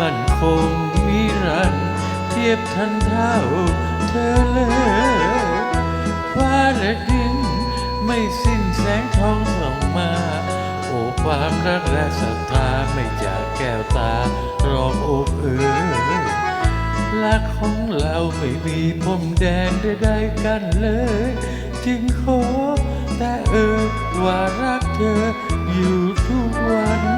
มันคงนิรันดร์เทียบทันเท่าเธอเลยฟ้าและดินไม่สิ้นแสงทองส่องมา โอ้ความรักและศรัทธาไม่จากแก้วตารองอกเอ๋ยรักของเราไม่มีพรมแดนใดๆกันเลย จึงขอแต่เอ่ยว่ารักเธออยู่ทุกวัน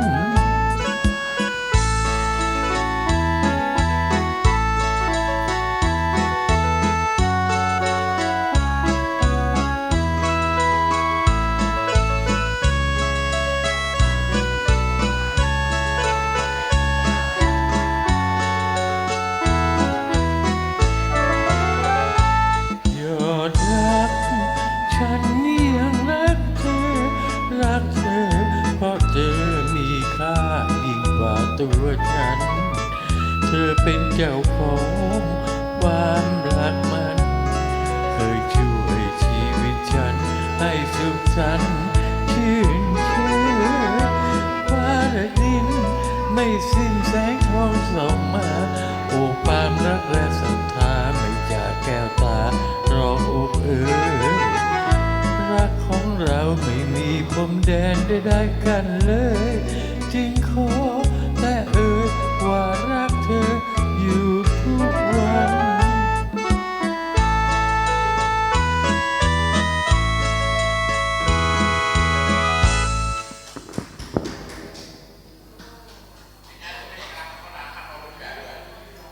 ตัวฉัน เธอเป็นเจ้าของความรักมัน เคยช่วยชีวิตฉัน ให้สุขสันต์ชื่นชื่นฟ้าและดิน ไม่สิ้นแสงทองส่องมา โอ้ความรักและศรัทธาไม่จากแก้วตารองอกเอ๋ยรักของเราไม่มีพรมแดนใดๆกันเลย